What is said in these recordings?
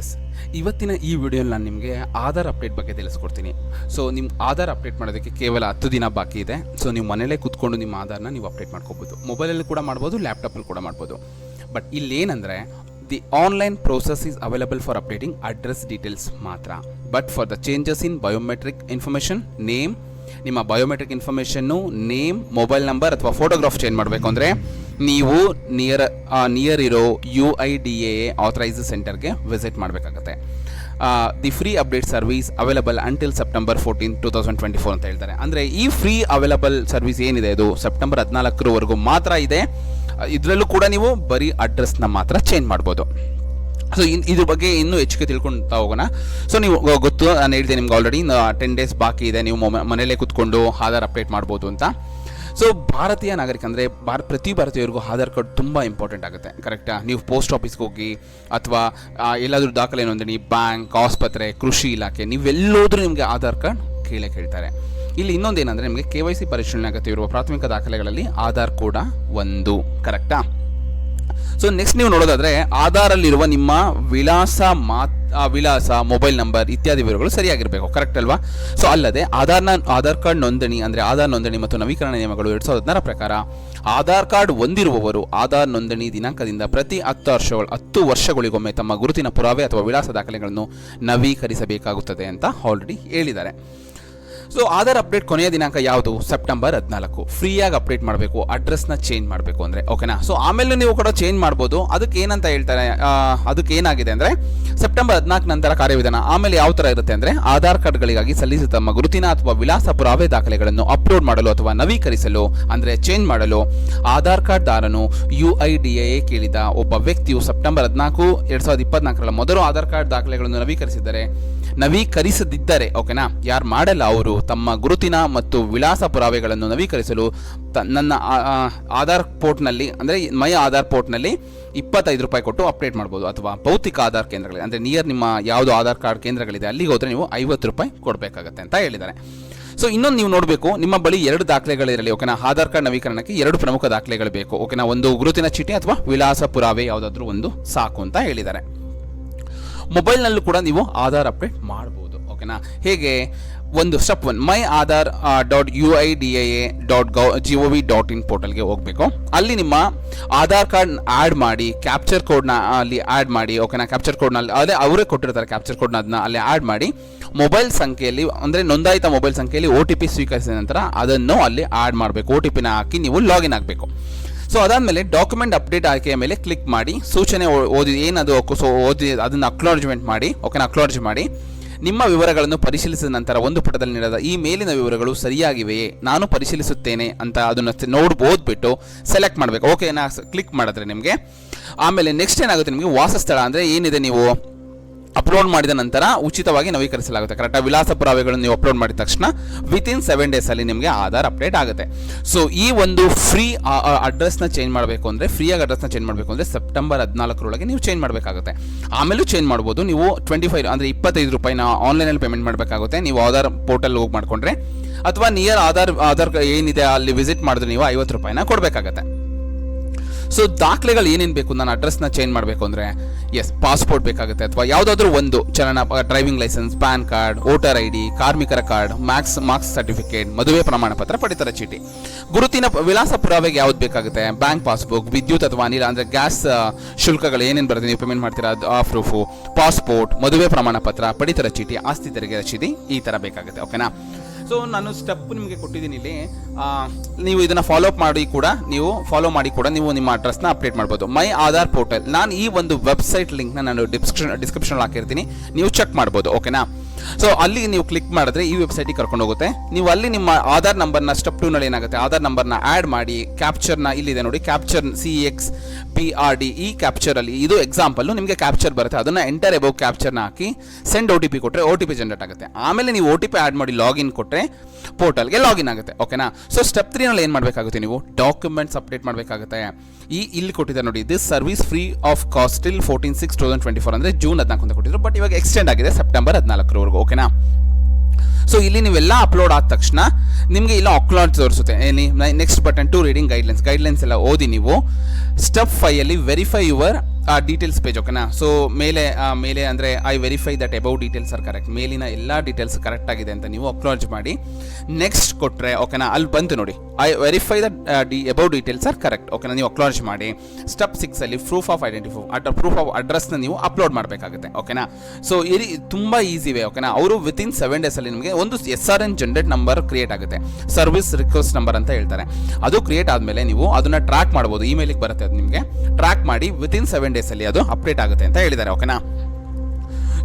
S ಇವತ್ತಿನ ಈ ವಿಡಿಯೋಲಿ ನಾನು ನಿಮಗೆ ಆಧಾರ್ ಅಪ್ಡೇಟ್ ಬಗ್ಗೆ ತಿಳಿಸ್ಕೊಡ್ತೀನಿ. ಸೊ ನಿಮ್ಮ ಆಧಾರ್ ಅಪ್ಡೇಟ್ ಮಾಡೋದಕ್ಕೆ ಕೇವಲ ಹತ್ತು ದಿನ ಬಾಕಿ ಇದೆ. ಸೊ ನೀವು ಮನೇಲೇ ಕೂತ್ಕೊಂಡು ನಿಮ್ಮ ಆಧಾರ್ನ ನೀವು ಅಪ್ಡೇಟ್ ಮಾಡ್ಕೋಬೋದು. ಮೊಬೈಲಲ್ಲಿ ಕೂಡ ಮಾಡ್ಬೋದು ಲ್ಯಾಪ್ಟಾಪಲ್ಲಿ ಕೂಡ ಮಾಡ್ಬೋದು. But ಇಲ್ಲೇನಂದರೆ the online process is available for updating address details ಮಾತ್ರ. But for the changes in biometric information name ನಿಮ್ಮ ಬಯೋಮೆಟ್ರಿಕ್ ಇನ್ಫಾರ್ಮೇಷನ್ನು ನೇಮ್ ಮೊಬೈಲ್ ನಂಬರ್ ಅಥವಾ ಫೋಟೋಗ್ರಾಫ್ ಚೇಂಜ್ ಮಾಡಬೇಕು ಅಂದರೆ ನೀವು ನಿಯರ್ ನಿಯರ್ ಇರೋ U I D A authorise ಸೆಂಟರ್ಗೆ visit ಮಾಡಬೇಕಾಗತ್ತೆ. The free update service available until September fourteen two thousand twenty four ಅಂತ ಹೇಳ್ತಾರೆ. ಅಂದರೆ ಈ ಫ್ರೀ ಅವೈಲಬಲ್ ಸರ್ವಿಸ್ ಏನಿದೆ ಇದು ಸೆಪ್ಟೆಂಬರ್ ಹದಿನಾಲ್ಕರವರೆಗೂ ಮಾತ್ರ ಇದೆ. ಇದರಲ್ಲೂ ಕೂಡ ನೀವು ಬರೀ ಅಡ್ರೆಸ್ನ ಮಾತ್ರ ಚೇಂಜ್ ಮಾಡ್ಬೋದು. ಸೊ ಇನ್, ಇದ್ರ ಬಗ್ಗೆ ಇನ್ನೂ ಹೆಚ್ಚಿಗೆ ತಿಳ್ಕೊಳ್ತಾ ಹೋಗೋಣ. ಸೊ ನೀವು ಗೊತ್ತು, ನಾನು ಹೇಳಿದೆ ನಿಮ್ಗೆ ಆಲ್ರೆಡಿ ಟೆನ್ ಡೇಸ್ ಬಾಕಿ ಇದೆ. ನೀವು ಮನೆಯಲ್ಲೇ ಕೂತ್ಕೊಂಡು, ಆಧಾರ್ ಅಪ್ಡೇಟ್ ಮಾಡ್ಬೋದು ಅಂತ. ಸೊ ಭಾರತೀಯ ನಾಗರಿಕ ಅಂದರೆ ಭಾರ, ಪ್ರತಿ ಭಾರತೀಯರಿಗೂ ಆಧಾರ್ ಕಾರ್ಡ್ ತುಂಬ ಇಂಪಾರ್ಟೆಂಟ್ ಆಗುತ್ತೆ. ಕರೆಕ್ಟಾ ನೀವು ಪೋಸ್ಟ್ ಆಫೀಸ್ಗೆ ಹೋಗಿ ಅಥವಾ ಎಲ್ಲಾದರೂ ದಾಖಲೆ ನೋಂದಣಿ ಬ್ಯಾಂಕ್ ಆಸ್ಪತ್ರೆ, ಕೃಷಿ ಇಲಾಖೆ ನೀವೆಲ್ಲೋದ್ರೂ ನಿಮಗೆ ಆಧಾರ್ ಕಾರ್ಡ್ ಕೇಳೇ ಕೇಳ್ತಾರೆ. ಇಲ್ಲಿ ಇನ್ನೊಂದು ಏನಂದರೆ ನಿಮಗೆ ಕೆ ವೈ ಸಿ ಪರಿಶೀಲನೆ ಅಗತ್ಯವಿರುವ ಪ್ರಾಥಮಿಕ ದಾಖಲೆಗಳಲ್ಲಿ ಆಧಾರ್ ಕೂಡ ಒಂದು. ಕರೆಕ್ಟಾ ಸೊ ನೆಕ್ಸ್ಟ್ ನೀವು ನೋಡೋದಾದ್ರೆ ಆಧಾರಲ್ಲಿರುವ ನಿಮ್ಮ ವಿಳಾಸ ಮಾತ್, ಆ, ವಿಳಾಸ, ಮೊಬೈಲ್ ನಂಬರ್ ಇತ್ಯಾದಿ ವಿವರಗಳು ಸರಿಯಾಗಿರಬೇಕು. ಕರೆಕ್ಟ್ ಅಲ್ವಾ? ಸೊ ಅಲ್ಲದೆ ಆಧಾರ್ನ, ಆಧಾರ್ ಕಾರ್ಡ್ ನೋಂದಣಿ ಅಂದರೆ ಆಧಾರ್ ನೋಂದಣಿ ಮತ್ತು ನವೀಕರಣ ನಿಯಮಗಳು ಎರಡು ಸಾವಿರದ ಪ್ರಕಾರ ಆಧಾರ್ ಕಾರ್ಡ್ ಹೊಂದಿರುವವರು ಆಧಾರ್ ನೋಂದಣಿ ದಿನಾಂಕದಿಂದ ಪ್ರತಿ ಹತ್ತು ವರ್ಷಗಳು, ಹತ್ತು ವರ್ಷಗಳಿಗೊಮ್ಮೆ ತಮ್ಮ ಗುರುತಿನ ಪುರಾವೆ ಅಥವಾ ವಿಳಾಸ ದಾಖಲೆಗಳನ್ನು ನವೀಕರಿಸಬೇಕಾಗುತ್ತದೆ ಅಂತ ಆಲ್ರೆಡಿ ಹೇಳಿದ್ದಾರೆ. ಸೊ ಆಧಾರ್ ಅಪ್ಡೇಟ್ ಕೊನೆಯ ದಿನಾಂಕ ಯಾವುದು? ಸೆಪ್ಟೆಂಬರ್ ಹದಿನಾಲ್ಕು. ಫ್ರೀಯಾಗಿ ಅಪ್ಡೇಟ್ ಮಾಡಬೇಕು ಅಡ್ರೆಸ್ನ ಚೇಂಜ್ ಮಾಡಬೇಕು ಅಂದರೆ ಓಕೆನಾ ಸೊ ಆಮೇಲೆ ನೀವು ಕೂಡ ಚೇಂಜ್ ಮಾಡ್ಬೋದು. ಅದಕ್ಕೆ ಏನಂತ ಹೇಳ್ತಾರೆ ಅದಕ್ಕೆ ಏನಾಗಿದೆ ಅಂದರೆ ಸೆಪ್ಟೆಂಬರ್ ಹದಿನಾಲ್ಕು ನಂತರ ಕಾರ್ಯವಿಧಾನ. ಆಮೇಲೆ ಯಾವ ಥರ ಇರುತ್ತೆ ಅಂದರೆ, ಆಧಾರ್ ಕಾರ್ಡ್ಗಳಿಗಾಗಿ ಸಲ್ಲಿಸಿದ ತಮ್ಮ ಗುರುತಿನ ಅಥವಾ ವಿಳಾಸ ಪುರಾವೆ ದಾಖಲೆಗಳನ್ನು ಅಪ್ಲೋಡ್ ಮಾಡಲು ಅಥವಾ ನವೀಕರಿಸಲು, ಅಂದರೆ ಚೇಂಜ್ ಮಾಡಲು, ಆಧಾರ್ ಕಾರ್ಡ್ ದಾರನು ಯು ಐ ಡಿ ಎ ಕೇಳಿದ ಒಬ್ಬ ವ್ಯಕ್ತಿಯು ಸೆಪ್ಟೆಂಬರ್ ಹದಿನಾಲ್ಕು, ಎರಡು ಸಾವಿರದ ಇಪ್ಪತ್ನಾಲ್ಕರ ಮೊದಲು ಆಧಾರ್ ಕಾರ್ಡ್ ದಾಖಲೆಗಳನ್ನು ನವೀಕರಿಸಿದರೆ ನವೀಕರಿಸದಿದ್ದರೆ, ಓಕೆನಾ? ಯಾರು ಮಾಡಲ್ಲ ಅವರು ತಮ್ಮ ಗುರುತಿನ ಮತ್ತು ವಿಳಾಸ ಪುರಾವೆಗಳನ್ನು ನವೀಕರಿಸಲು. ತ- ನನ್ನ ಆಧಾರ್ ಪೋರ್ಟ್ನಲ್ಲಿ, ಅಂದರೆ ಮೈ ಆಧಾರ್ ಪೋರ್ಟ್ನಲ್ಲಿ ಇಪ್ಪತ್ತೈದು ರೂಪಾಯಿ ಕೊಟ್ಟು ಅಪ್ಡೇಟ್ ಮಾಡ್ಬೋದು, ಅಥವಾ ಭೌತಿಕ ಆಧಾರ್ ಕೇಂದ್ರಗಳಿದೆ. ಅಂದರೆ ನಿಯರ್ ನಿಮ್ಮ ಯಾವುದು ಆಧಾರ್ ಕಾರ್ಡ್ ಕೇಂದ್ರಗಳಿದೆ, ಅಲ್ಲಿಗೆ ಹೋದರೆ ನೀವು ಐವತ್ತು ರೂಪಾಯಿ ಕೊಡಬೇಕಾಗತ್ತೆ ಅಂತ ಹೇಳಿದ್ದಾರೆ. ಸೊ, ಇನ್ನೊಂದು ನೀವು ನೋಡಬೇಕು, ನಿಮ್ಮ ಬಳಿ ಎರಡು ದಾಖಲೆಗಳಿರಲಿ ಓಕೆನಾ? ಆಧಾರ್ ಕಾರ್ಡ್ ನವೀಕರಣಕ್ಕೆ ಎರಡು ಪ್ರಮುಖ ದಾಖಲೆಗಳು ಬೇಕು, ಓಕೆನಾ? ಒಂದು ಗುರುತಿನ ಚೀಟಿ ಅಥವಾ ವಿಳಾಸ ಪುರಾವೆ ಯಾವುದಾದ್ರೂ ಒಂದು ಸಾಕು ಅಂತ ಹೇಳಿದ್ದಾರೆ. ಮೊಬೈಲ್ನಲ್ಲೂ ಕೂಡ ನೀವು ಆಧಾರ್ ಅಪ್ಡೇಟ್ ಮಾಡ್ಬೋದು, ಓಕೆನಾ? ಹೇಗೆ? ಒಂದು step one, my Aadhaar dot U I D I A dot gov G O V dot in ಪೋರ್ಟಲ್ಗೆ ಹೋಗಬೇಕು. ಅಲ್ಲಿ ನಿಮ್ಮ ಆಧಾರ್ ಕಾರ್ಡ್ ಆ್ಯಡ್ ಮಾಡಿ, ಕ್ಯಾಪ್ಚರ್ ಕೋಡ್ನ ಅಲ್ಲಿ ಆ್ಯಡ್ ಮಾಡಿ, ಓಕೆನಾ? ಕ್ಯಾಪ್ಚರ್ ಕೋಡ್ನಲ್ಲಿ ಅದೇ ಅವರೇ ಕೊಟ್ಟಿರ್ತಾರೆ ಕ್ಯಾಪ್ಚರ್ ಕೋಡ್ನ ಅದನ್ನ ಅಲ್ಲಿ ಆ್ಯಡ್ ಮಾಡಿ, ಮೊಬೈಲ್ ಸಂಖ್ಯೆಯಲ್ಲಿ, ಅಂದರೆ ನೋಂದಾಯಿತ ಮೊಬೈಲ್ ಸಂಖ್ಯೆಯಲ್ಲಿ ಒ ಟಿ ಪಿ ಸ್ವೀಕರಿಸಿದ ನಂತರ ಅದನ್ನು ಅಲ್ಲಿ ಆ್ಯಡ್ ಮಾಡಬೇಕು. ಒ ಟಿ ಪಿನ ಹಾಕಿ ನೀವು ಲಾಗಿನ್ ಆಗಬೇಕು. ಸೊ ಅದಾದಮೇಲೆ ಡಾಕ್ಯುಮೆಂಟ್ ಅಪ್ಡೇಟ್ ಆಯ್ಕೆಯ ಮೇಲೆ ಕ್ಲಿಕ್ ಮಾಡಿ, ಸೂಚನೆ ಓದಿ, ಏನದು ಸೊ ಓದಿ, ಅದನ್ನು ಅಕ್ನಾಲಜ್ಮೆಂಟ್ ಮಾಡಿ ಓಕೆನ ಅಕ್ನಾಲಜ್ ಮಾಡಿ. ನಿಮ್ಮ ವಿವರಗಳನ್ನು ಪರಿಶೀಲಿಸಿದ ನಂತರ ಒಂದು ಪುಟದಲ್ಲಿ ನೀಡದ ಈ ಮೇಲಿನ ವಿವರಗಳು ಸರಿಯಾಗಿವೆಯೇ? ನಾನು ಪರಿಶೀಲಿಸುತ್ತೇನೆ ಅಂತ ಅದನ್ನು ನೋಡಿ ಓದ್ಬಿಟ್ಟು ಸೆಲೆಕ್ಟ್ ಮಾಡಬೇಕು. ಓಕೆ ನಾ ಕ್ಲಿಕ್ ಮಾಡಿದ್ರೆ ನಿಮಗೆ. ಆಮೇಲೆ ನೆಕ್ಸ್ಟ್ ಏನಾಗುತ್ತೆ ನಿಮಗೆ? ವಾಸಸ್ಥಳ ಅಂದರೆ ಏನಿದೆ ನೀವು? ಅಪ್ಲೋಡ್ ಮಾಡಿದ ನಂತರ ಉಚಿತವಾಗಿ ನವೀಕರಿಸಲಾಗುತ್ತೆ. ಕರೆಕ್ಟ್ ವಿಳಾಸ ಪುರಾವೆಗಳನ್ನು ನೀವು ಅಪ್ಲೋಡ್ ಮಾಡಿದ ತಕ್ಷಣ ವಿತಿನ್ ಸೆವೆನ್ ಡೇಸಲ್ಲಿ ನಿಮಗೆ ಆಧಾರ್ ಅಪ್ಡೇಟ್ ಆಗುತ್ತೆ. ಸೊ ಈ ಒಂದು ಫ್ರೀ ಅಡ್ರೆಸ್ನ ಚೇಂಜ್ ಮಾಡಬೇಕು ಅಂದರೆ ಫ್ರೀಯಾಗಿ ಅಡ್ರೆಸ್ನ ಚೇಂಜ್ ಮಾಡಬೇಕು ಅಂದರೆ ಸೆಪ್ಟೆಂಬರ್ ಹದಿನಾಲ್ಕರೊಳಗೆ ನೀವು ಚೇಂಜ್ ಮಾಡಬೇಕಾಗುತ್ತೆ. ಆಮೇಲೂ ಚೇಂಜ್ ಮಾಡ್ಬೋದು. ನೀವು ಟ್ವೆಂಟಿ ಫೈವ್ ಅಂದರೆ ಇಪ್ಪತ್ತೈದು ರೂಪಾಯಿನ ಆನ್ಲೈನಲ್ಲಿ ಪೇಮೆಂಟ್ ಮಾಡಬೇಕಾಗುತ್ತೆ. ನೀವು ಆಧಾರ್ ಪೋರ್ಟಲ್ ಹೋಗಿ ಮಾಡ್ಕೊಂಡ್ರೆ, ಅಥವಾ ನಿಯರ್ ಆಧಾರ್ ಆಧಾರ್ ಏನಿದೆ ಅಲ್ಲಿ ವಿಸಿಟ್ ಮಾಡಿದ್ರೆ ನೀವು ಐವತ್ತು ರೂಪಾಯಿನ ಕೊಡಬೇಕಾಗತ್ತೆ. ಸೊ ದಾಖಲೆಗಳು ಏನೇನು ಬೇಕು ನಾನು ಅಡ್ರೆಸ್ನ ಚೇಂಜ್ ಮಾಡಬೇಕು ಅಂದರೆ ಎಸ್ ಪಾಸ್ಪೋರ್ಟ್ ಬೇಕಾಗುತ್ತೆ ಅಥವಾ ಯಾವುದಾದ್ರೂ ಒಂದು ಚಲನ driving licence PAN card voter I D ಕಾರ್ಮಿಕರ ಕಾರ್ಡ್ ಮ್ಯಾಕ್ಸ್ ಮಾರ್ಕ್ಸ್ ಸರ್ಟಿಫಿಕೇಟ್ ಮದುವೆ ಪ್ರಮಾಣ ಪತ್ರ ಪಡಿತರ ಚೀಟಿ. ಗುರುತಿನ ವಿಳಾಸ ಪುರಾವೆಗೆ ಯಾವ್ದು ಬೇಕಾಗುತ್ತೆ? ಬ್ಯಾಂಕ್ ಪಾಸ್ಬುಕ್ ವಿದ್ಯುತ್ ಅಥವಾ ಅನಿಲ ಅಂದರೆ ಗ್ಯಾಸ್ ಶುಲ್ಕಗಳು ಏನೇನು ಬರುತ್ತೆ? ನೀವು ಪೇಮೆಂಟ್ ಮಾಡ್ತೀರಾ? ಅದು ಆ ಪ್ರೂಫು ಪಾಸ್ಪೋರ್ಟ್ ಮದುವೆ ಪ್ರಮಾಣ ಪತ್ರ ಪಡಿತರ ಚೀಟಿ, ಆಸ್ತಿ ತೆರಿಗೆ ರಸೀದಿ ಈ ಥರ ಬೇಕಾಗುತ್ತೆ ಓಕೆನಾ ಸೊ ನಾನು ಸ್ಟೆಪ್ ನಿಮಗೆ ಕೊಟ್ಟಿದ್ದೀನಿ ಇಲ್ಲಿ. ನೀವು ಇದನ್ನು ಫಾಲೋ ಅಪ್ ಮಾಡಿ ಕೂಡ, ನೀವು ಫಾಲೋ ಮಾಡಿ ಕೂಡ ನೀವು ನಿಮ್ಮ ಅಡ್ರೆಸ್ನ ಅಪ್ಡೇಟ್ ಮಾಡ್ಬೋದು. ಮೈ ಆಧಾರ್ ಪೋರ್ಟಲ್ ನಾನು ಈ ಒಂದು ವೆಬ್ಸೈಟ್ ಲಿಂಕ್ನ ನಾನು ಡಿಸ್ಕ್ರಿಪ್ಷನ್ ಡಿಸ್ಕ್ರಿಪ್ಷನ್ ಹಾಕಿರ್ತೀನಿ. ನೀವು ಚೆಕ್ ಮಾಡ್ಬೋದು ಓಕೆನಾ ಸೊ ಅಲ್ಲಿ ನೀವು ಕ್ಲಿಕ್ ಮಾಡಿದ್ರೆ ಈ ವೆಬ್ಸೈಟಿಗೆ ಕರ್ಕೊಂಡು ಹೋಗುತ್ತೆ. ನೀವು ಅಲ್ಲಿ ನಿಮ್ಮ ಆಧಾರ್ ನಂಬರ್ನ ಸ್ಟೆಪ್ ಟೂನಲ್ಲಿ ಏನಾಗುತ್ತೆ? ಆಧಾರ್ ನಂಬರ್ನ ಆ್ಯಡ್ ಮಾಡಿ ಕ್ಯಾಪ್ಚರ್ನ ಇಲ್ಲಿದೆ ನೋಡಿ capture C X P R D ಈ ಕ್ಯಾಪ್ಚರಲ್ಲಿ ಇದು ಎಕ್ಸಾಂಪಲ್ ನಿಮಗೆ ಕ್ಯಾಪ್ಚರ್ ಬರುತ್ತೆ. ಅದನ್ನ ಎಂಟರ್ ಎಬೋ ಕ್ಯಾಪ್ಚರ್ನ ಹಾಕಿ ಸೆಂಡ್ ಒ ಟಿ ಪಿ ಕೊಟ್ಟರೆ ಒ ಟಿ ಪಿ ಜನರೇಟ್ ಆಗುತ್ತೆ. ಆಮೇಲೆ ನೀವು ಒ ಟಿ ಪಿ ಆ್ಯಡ್ ಮಾಡಿ ಲಾಗಿನ್ ಕೊಟ್ಟರೆ ಪೋರ್ಟಲ್ಗೆ ಲಾಗಿನ್ ಆಗುತ್ತೆ ಓಕೆನಾ ಸೊ ಸ್ಟೆಪ್ ತ್ರೀನಲ್ಲಿ ಏನು ಮಾಡಬೇಕಾಗುತ್ತೆ ನೀವು? ಡಾಕ್ಯುಮೆಂಟ್ಸ್ ಅಪ್ಡೇಟ್ ಮಾಡಬೇಕಾಗುತ್ತೆ. ಈ ಇಲ್ಲಿ ಕೊಟ್ಟಿದ್ದಾರೆ ನೋಡಿ this service free of cost till fourteen six thousand twenty four ಅಂದರೆ ಜೂನ್ ಹದಿನಾಲ್ಕು ಅಂತ ಕೊಟ್ಟಿದ್ರು ಬಟ್ ಇವಾಗ ಎಕ್ಸ್ಟೆಂಡ್ ಆಗಿದೆ ಸೆಪ್ಟೆಂಬರ್ ಹದಿನಾಲ್ಕರವರೆಗೂ. ಓಕೆನಾ ಸೊ ಇಲ್ಲಿ ನೀವೆಲ್ಲ ಅಪ್ಲೋಡ್ ಆದ ತಕ್ಷಣ ನಿಮಗೆ ಇಲ್ಲ ಅಪ್ಲೋಡ್ ತೋರಿಸುತ್ತೆ. Next button to reading guidelines guidelines ಎಲ್ಲ ಓದಿ ನೀವು. ಸ್ಟೆಪ್ ಫೈಯಲ್ಲಿ ವೆರಿಫೈ ಯುವರ್ ಡೀಟೇಲ್ಸ್ ಪೇಜ್ ಓಕೆನಾ ಸೊ ಮೇಲೆ ಮೇಲೆ ಅಂದರೆ I verify that above details are correct ಮೇಲಿನ ಎಲ್ಲ ಡೀಟೇಲ್ಸ್ ಕರೆಕ್ಟ್ ಆಗಿದೆ ಅಂತ ನೀವು ಅಕ್ನಾಲಜ್ ಮಾಡಿ. ನೆಕ್ಸ್ಟ್ ಕೊಟ್ಟರೆ ಓಕೆನಾ ಅಲ್ಲಿ ಬಂತು ನೋಡಿ. ಐ ವೆರಿಫೈ ದ ಡಿ ಅಬೌವ್ ಡೀಟೇಲ್ಸ್ ಆರ್ ಕರೆಕ್ಟ್ ಓಕೆನಾ ನೀವು ಅಕ್ನಾಲಜ್ ಮಾಡಿ. Step ಸಿಕ್ಸಲ್ಲಿ proof of identify at proof of ಅಡ್ರೆಸ್ನ ನೀವು ಅಪ್ಲೋಡ್ ಮಾಡಬೇಕಾಗುತ್ತೆ. ಓಕೆನಾ ಸೊ ಇಲ್ಲಿ ತುಂಬ ಈಸಿ ವೇ ಓಕೆನಾ ಅವರು ವಿತಿನ್ ಸೆವೆನ್ ಡೇಸಲ್ಲಿ ನಿಮಗೆ ಒಂದು S R N generate number create ಆಗುತ್ತೆ. ಸರ್ವಿಸ್ ರಿಕ್ವೆಸ್ಟ್ ನಂಬರ್ ಅಂತ ಹೇಳ್ತಾರೆ. ಅದು ಕ್ರಿಯೇಟ್ ಆದಮೇಲೆ ನೀವು ಅದನ್ನು ಟ್ರ್ಯಾಕ್ ಮಾಡ್ಬೋದು. ಇಮೇಲಿಗೆ ಬರುತ್ತೆ ಅದು ನಿಮಗೆ. ಟ್ರ್ಯಾಕ್ ಮಾಡಿ ವಿತಿನ್ ಸೆವೆನ್ ಡೇಸಲ್ಲಿ ಅದು ಅಪ್ಡೇಟ್ ಆಗುತ್ತೆ ಅಂತ ಹೇಳಿದ್ದಾರೆ ಓಕೆನಾ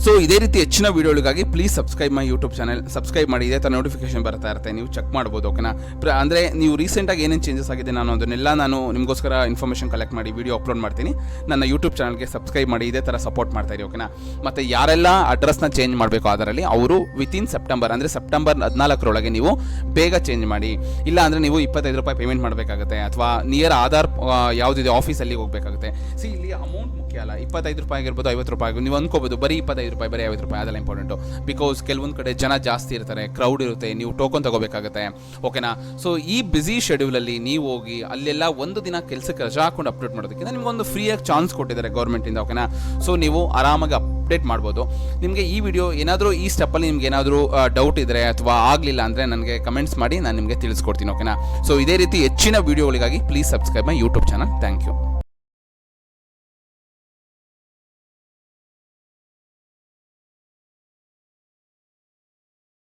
ಸೊ ಇದೇ ರೀತಿ ಹೆಚ್ಚಿನ ವೀಡಿಯೋಗಳಿಗಾಗಿ please subscribe my YouTube channel subscribe ಮಾಡಿ, ಇದೆ ನೋಟಿಫಿಕೇಶನ್ ಬರ್ತಾ ಇರುತ್ತೆ. ನೀವು ಚೆಕ್ ಮಾಡ್ಬೋದು ಓಕೆನಾ ಅಂದರೆ ನೀವು ರೀಸೆಂಟಾಗಿ ಏನೇನು ಚೇಂಜಸ್ ಆಗಿದೆ ನಾನು ಅದನ್ನೆಲ್ಲ ನಾನು ನಿಮಗೋಸ್ಕರ ಇನ್ಫಾರ್ಮೇಷನ್ ಕಲೆಕ್ಟ್ ಮಾಡಿ ವೀಡಿಯೋ ಅಪ್ಲೋಡ್ ಮಾಡ್ತೀನಿ. ನನ್ನ ಯೂಟ್ಯೂಬ್ ಚಾನಲ್ಗೆ ಸಬ್ಸ್ಕ್ರೈಬ್ ಮಾಡಿ, ಇದೇ ಥರ ಸಪೋರ್ಟ್ ಮಾಡ್ತಾ ಇರಿ ಓಕೆನಾ ಮತ್ತು ಯಾರೆಲ್ಲ ಅಡ್ರೆಸ್ನ ಚೇಂಜ್ ಮಾಡಬೇಕು ಅದರಲ್ಲಿ, ಅವರು ವಿತಿನ್ ಸೆಪ್ಟೆಂಬರ್ ಅಂದರೆ ಸೆಪ್ಟೆಂಬರ್ ಹದಿನಾಲ್ಕರೊಳಗೆ ನೀವು ಬೇಗ ಚೇಂಜ್ ಮಾಡಿ. ಇಲ್ಲ ಅಂದರೆ ನೀವು ಇಪ್ಪತ್ತೈದು ರೂಪಾಯಿ ಪೇಮೆಂಟ್ ಮಾಡಬೇಕಾಗುತ್ತೆ, ಅಥವಾ ನಿಯರ್ ಆಧಾರ್ ಯಾವುದಿದೆ ಆಫೀಸಲ್ಲಿ ಹೋಗಬೇಕಾಗುತ್ತೆ. ಸಿ ಇಲ್ಲಿ ಅಮೌಂಟ್ ಮುಖ್ಯ ಅಲ್ಲ. ಇಪ್ಪತ್ತೈದು ರೂಪಾಯಿ ಆಗಿರ್ಬೋದು, ಐವತ್ತು ರೂಪಾಯಿ ನೀವು ಅಂದ್ಕೋಬೋದು ಬರೀ ಇಪ್ಪತ್ತೈದು ರೂಪಾಯಿ, ಬರೀ ಐವತ್ತು ರೂಪಾಯಿ, ಅದೆಲ್ಲ ಇಂಪಾರ್ಟೆಂಟು ಬಿಕಾಸ್ ಕೆಲವೊಂದು ಕಡೆ ಜನ ಜಾಸ್ತಿ ಇರ್ತಾರೆ ಕ್ರೌಡ್ ಇರುತ್ತೆ, ನೀವು ಟೋಕನ್ ತಗೋಬೇಕಾಗುತ್ತೆ. ಓಕೆನಾ ಸೊ ಈ ಬ್ಯುಸಿ ಶೆಡ್ಯೂಲಲ್ಲಿ ನೀವು ಹೋಗಿ, ಅಲ್ಲೆಲ್ಲ ಒಂದು ದಿನ ಕೆಲಸಕ್ಕೆ ರಜಾ ಹಾಕೊಂಡು ಅಪ್ಡೇಟ್ ಮಾಡೋದಕ್ಕಿಂತ ನಿಮಗೊಂದು ಫ್ರೀಯಾಗಿ ಚಾನ್ಸ್ ಕೊಟ್ಟಿದ್ದಾರೆ ಗೌರ್ಮೆಂಟಿಂದ ಓಕೆನಾ ಸೊ ನೀವು ಆರಾಮಾಗಿ ಅಪ್ಡೇಟ್ ಮಾಡ್ಬೋದು. ನಿಮಗೆ ಈ ವಿಡಿಯೋ ಏನಾದರೂ ಈ ಸ್ಟೆಪ್ಪಲ್ಲಿ ನಿಮ್ಗೆ ಏನಾದರೂ ಡೌಟ್ ಇದ್ದರೆ ಅಥವಾ ಆಗಲಿಲ್ಲ ಅಂದರೆ ನನಗೆ ಕಮೆಂಟ್ಸ್ ಮಾಡಿ, ನಾನು ನಿಮಗೆ ತಿಳಿಸ್ಕೊಡ್ತೀನಿ ಓಕೆನಾ ಸೊ ಇದೇ ರೀತಿ ಹೆಚ್ಚಿನ ವೀಡಿಯೋಗಳಿಗಾಗಿ please subscribe my YouTube channel thank you